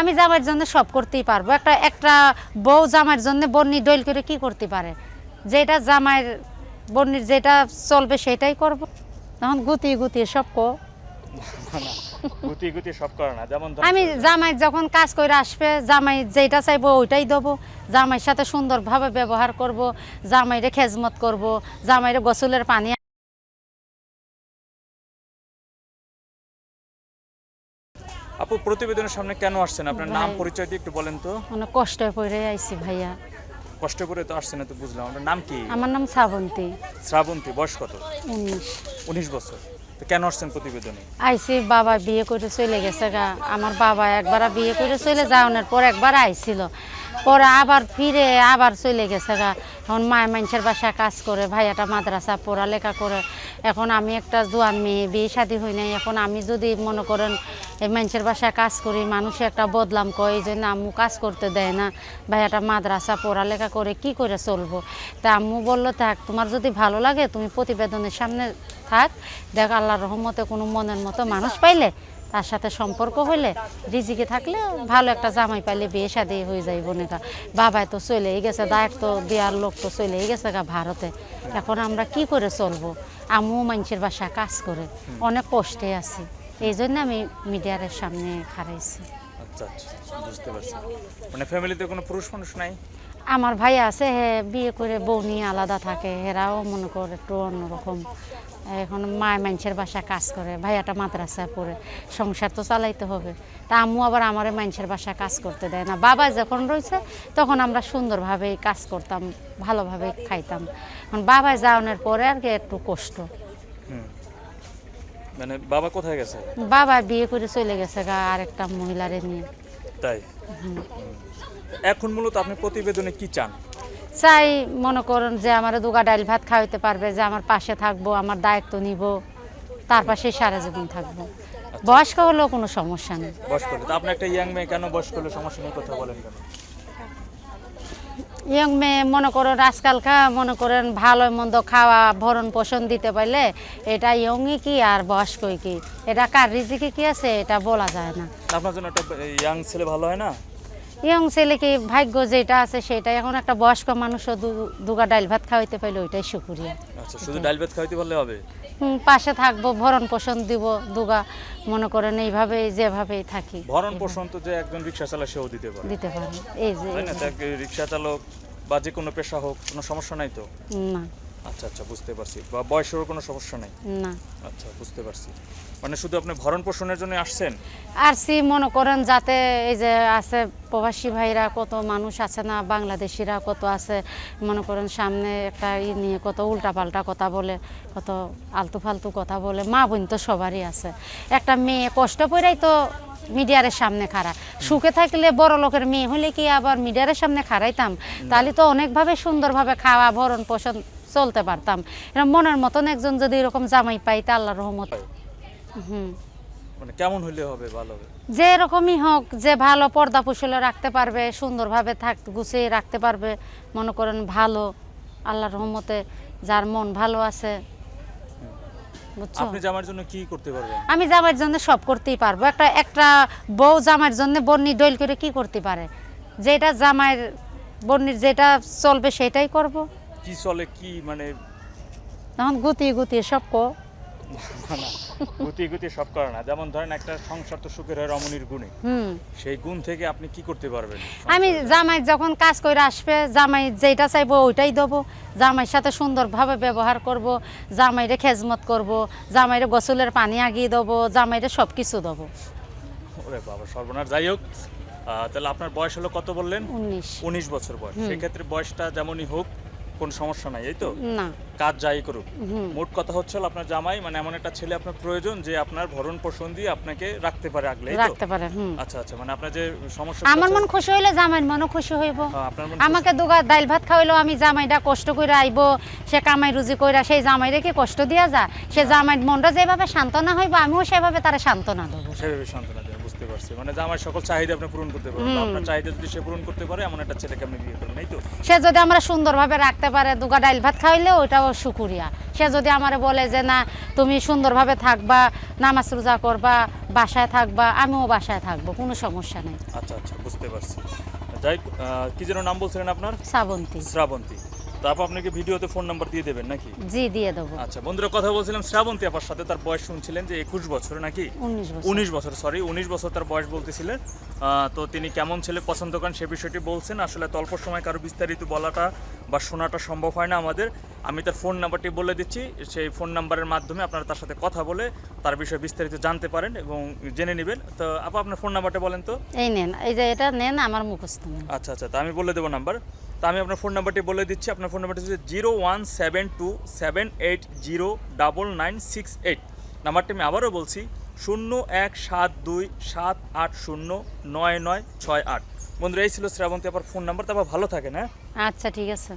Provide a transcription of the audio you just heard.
আমি জামাইয়ের জন্য সব করতেই পারব। একটা একটা বউ জামাইয়ের জন্য বন্নি ডইল করে কি করতে পারে? যেটা জামাইয়ের বন্নির যেটা চলবে সেটাই করব। তখন গুতিয়ে গুতিয়ে সব কো। আমি জামাই যখন কাজ করে আসবে জামাই যেটা চাইব ওইটাই দেবো। জামাইয়ের সাথে সুন্দরভাবে ব্যবহার করব জামাইরে খেজমত করব জামাইরে গোসলের পানি আপু প্রতিবেদনের সামনে কেন আসছেন? আপনার নাম পরিচয় দিয়ে একটু বলেন তো। অনেক কষ্ট পড়ে আইছি ভাইয়া। কষ্ট করে তো আসছেন তো বুঝলাম। আপনার নাম কি? আমার নাম শ্রাবন্তী। শ্রাবন্তী বয়স কত? উনিশ। উনিশ বছর। তো কেন আসছেন প্রতিবেদনে? আইছি বাবা বিয়ে করে চলে গেছে গা। আমার বাবা একবার বিয়ে করে চলে যাওয়ানোর পর একবার আইছিল। পরে আবার ফিরে আবার চলে গেছে গা। এখন মায়ের মানুষের বাসায় কাজ করে, ভাইয়াটা মাদ্রাসা পড়ালেখা করে। এখন আমি একটা জোয়ান মেয়ে, বিয়ে শাদি হই নাই। এখন আমি যদি মনে করেন এই মানুষের বাসায় কাজ করি, মানুষে একটা বদলাম কয়, এই জন্য আম্মু কাজ করতে দেয় না। ভাইয়াটা মাদ্রাসা পড়ালেখা করে কি করে চলবো? তা আম্মু বলল, থাক, তোমার যদি ভালো লাগে, তুমি প্রতিবেদনের সামনে থাক। দেখ, আল্লাহর রহমতে কোনো মনের মতো মানুষ পাইলে তার সাথে সম্পর্ক হইলে রিজিকে থাকলে ভালো একটা জামাই পাইলে বিয়ে শাদি হয়ে যায় বোনেরা। বাবাই তো চলেই গেছে দায়িত্ব দেওয়ার লোক তো চলেই গেছে গা ভারতে। এখন আমরা কি করে চলবো? আমিও মানুষের বাসায় কাজ করে অনেক কষ্টে আছি। এই জন্য আমি মিডিয়ার সামনে খারাইছি আচ্ছা আচ্ছা বুঝতে পারছি। মানে ফ্যামিলিতে কোনো পুরুষ মানুষ নাই? আমার ভাই আছে হে বিয়ে করে বউ নিয়ে আলাদা থাকে হেরাও মনে করে একটু অন্যরকম। এখন মায় মানুষের বাসায় কাজ করে ভাইয়াটা মাদ্রাসায় পড়ে সংসার তো চালাইতে হবে। তা আম্মু আবার আমার মানুষের বাসায় কাজ করতে দেয় না। বাবা যখন রয়েছে তখন আমরা সুন্দরভাবে কাজ করতাম ভালোভাবে খাইতাম। এখন বাবা যাওয়ানোর পরে আর কি একটু কষ্ট। মানে বাবা কোথায় গেছে? বাবা বিয়ে করে চলে গেছে গা আরেকটা মহিলারে নিয়ে। তাই। এখন মূলত আপনি প্রতিবেদনে কি চান? চাই মনে করেন যে আমার দুগা ডাইল ভাত খাওয়াইতে পারবে যে আমার পাশে থাকব আমার দায়িত্ব নিব তার পাশে সারা জীবন থাকব। বয়স্ক হলেও কোনো সমস্যা নেই। বয়স তো আপনি একটা ইয়াং মেয়ে কেন বয়স করলে সমস্যা নিয়ে কথা বলেন কেন? ইয়ং মেয়ে মনে করেন আজকালকার মনে করেন ভালো মন্দ খাওয়া ভরণ পোষণ দিতে পারলে এটা ইয়ংই কি আর বয়স্কই কি? এটা কার রিজিকে কি আছে এটা বলা যায় না। আপনার জন্য একটা ইয়াং ছেলে ভালো হয় না? ইয়ং ছেলে কি ভাগ্য যেটা আছে সেটা এখন একটা বয়স্ক মানুষও দুগা ডাইল ভাত খাওয়াইতে পারলে ওইটাই সুকুরিয়া আচ্ছা শুধু ডাল ভাত খাইতে পারলে হবে? হুম, পাশে থাকব ভরণ পোষণ দিব দুগা। মনে করেন এইভাবেই যেভাবেই থাকি। ভরণ পোষণ তো যে একজন রিক্সা চালা সেও দিতে পারে। দিতে পারি। এই যে রিক্সা চালক বা যে কোনো পেশা হোক কোনো সমস্যা নাই তো? না। আচ্ছা আচ্ছা বুঝতে পারছি। বা বয়সেরও কোনো সমস্যা নাই? না। আচ্ছা বুঝতে পারছি। মানে শুধু আপনি ভরণ পোষণের জন্য আসছেন? আর সি মনে করেন যাতে এই যে আছে প্রবাসী ভাইরা কত মানুষ আছে না বাংলাদেশিরা কত আছে মনে করেন সামনে একটা ই নিয়ে কত উল্টাপাল্টা কথা বলে কত আলতু ফালতু কথা বলে মা বোন তো সবারই আছে। একটা মেয়ে কষ্ট পড়াই তো মিডিয়ারের সামনে খাড়া সুখে থাকলে বড় লোকের মেয়ে হলে কি আবার মিডিয়ারের সামনে খাড়াইতাম? তাহলে তো অনেকভাবে সুন্দরভাবে খাওয়া ভরণ পোষণ চলতে পারতাম। এরকম মনের মতন একজন যদি এরকম জামাই পাই তা আল্লাহ রহমত। হুম। মানে কেমন হইলে হবে ভালো হবে? যে রকমই হোক যে ভালো পর্দা পুষলে রাখতে পারবে সুন্দরভাবে থাক গুছিয়ে রাখতে পারবে মনে করেন ভালো আল্লাহর রহমতে যার মন ভালো আছে। আপনি জামার জন্য কি করতে পারবেন? আমি জামাইয়ের জন্য সব করতেই পারব। একটা একটা বউ জামাইয়ের জন্য বন্নি ডইল করে কি করতে পারে? যেটা জামাইয়ের বন্নির যেটা চলবে সেটাই করব। কি চলে কি মানে? তখন গুতিয়ে গুতিয়ে সব কো না, গুতিয়ে গুতিয়ে সব করে না। যেমন ধরেন একটা সংসার তো সুখের হয় রমণীর গুণে। সেই গুণ থেকে আপনি কি করতে পারবেন? আমি জামাই যখন কাজ করে আসবে জামাই যেটা চাইব ওইটাই দেবো। জামাইয়ের সাথে সুন্দরভাবে ব্যবহার করব জামাইরে খেজমত করব জামাইরে গোসলের পানি আগিয়ে দেবো জামাইরে সব কিছু দেবো। ওরে বাবা সর্বনাশ। যাই হোক তাহলে আপনার বয়স হলো কত বললেন? উনিশ। উনিশ বছর বয়স। সেক্ষেত্রে বয়সটা যেমনই হোক কোনো সমস্যা নাই এই তো? না। কাজ যাই করুক। মোট কথা হচ্ছে আপনার জামাই মানে এমন একটা ছেলে আপনার প্রয়োজন যে আপনার ভরণ পোষণ দিয়ে আপনাকে রাখতে পারে আগলে রাখতে পারে আচ্ছা আচ্ছা মানে আপনার যে সমস্যা আমার মন খুশি হইলে জামাইয়ের মনও খুশি হইব। হ্যাঁ, আমাকে দুগা ডাইল ভাত খাওয়াইলো আমি জামাইটা কষ্ট করে আইবো সে কামাই রুজি কইরা সেই জামাইরে কি কষ্ট দিয়া যা সে জামাই মনটা যেভাবে সান্ত্বনা হইব আমিও সেভাবে তারা সান্ত্বনা দেবো। সেভাবে সান্ত্বনা পারছি মানে জামাই সকল চাহিদা আপনি পূরণ করতে হুম। আপনার চাহিদা যদি সে পূরণ করতে পারে এমন একটা ছেলেকে আপনি বিয়ে করেন এই তো? সে যদি আমরা সুন্দরভাবে রাখতে পারে দুগা ডাইল ভাত খাইলে ওইটাও সুকুরিয়া সে যদি আমারে বলে যে না তুমি সুন্দরভাবে থাকবা নামাজ রোজা করবা বাসায় থাকবা আমিও বাসায় থাকব কোনো সমস্যা নেই। আচ্ছা আচ্ছা বুঝতে পারছি। যাই কি যেন নাম বলছিলেন আপনার? শ্রাবন্তী। শ্রাবন্তী। তারপর আপনাকে ভিডিওতে ফোন নাম্বার দিয়ে দেবেন নাকি? জি দিয়ে দেবো। আচ্ছা বন্ধুরা কথা বলছিলাম শ্রাবন্তী আপার সাথে তার বয়স শুনছিলেন যে একুশ বছর নাকি? উনিশ বছর। সরি উনিশ বছর তার বয়স বলতেছিলেন। তো তিনি কেমন ছেলে পছন্দ করেন সে বিষয়টি বলছেন। আসলে অল্প সময় কারও বিস্তারিত বলাটা বা শোনাটা সম্ভব হয় না আমাদের। আমি তার ফোন নাম্বারটি বলে দিচ্ছি। সেই ফোন নাম্বারের মাধ্যমে আপনারা তার সাথে কথা বলে তার বিষয়ে বিস্তারিত জানতে পারেন এবং জেনে নেবেন। তো আপা আপনার ফোন নাম্বারটা বলেন তো। এই নেন এই যে এটা নেন আমার মুখস্থ আচ্ছা আচ্ছা তা আমি বলে দেবো নাম্বার। তা আমি আপনার ফোন নাম্বারটি বলে দিচ্ছি। আপনার ফোন নাম্বারটি হচ্ছে zero one seven two seven eight zero double nine six eight নাম্বারটি আমি আবারও বলছি, শূন্য এক সাত দুই সাত আট শূন্য নয় নয় ছয় আট। বন্ধুরা, এই ছিল শ্রাবন্তী আবার ফোন নাম্বার তারপর ভালো থাকে না আচ্ছা ঠিক আছে।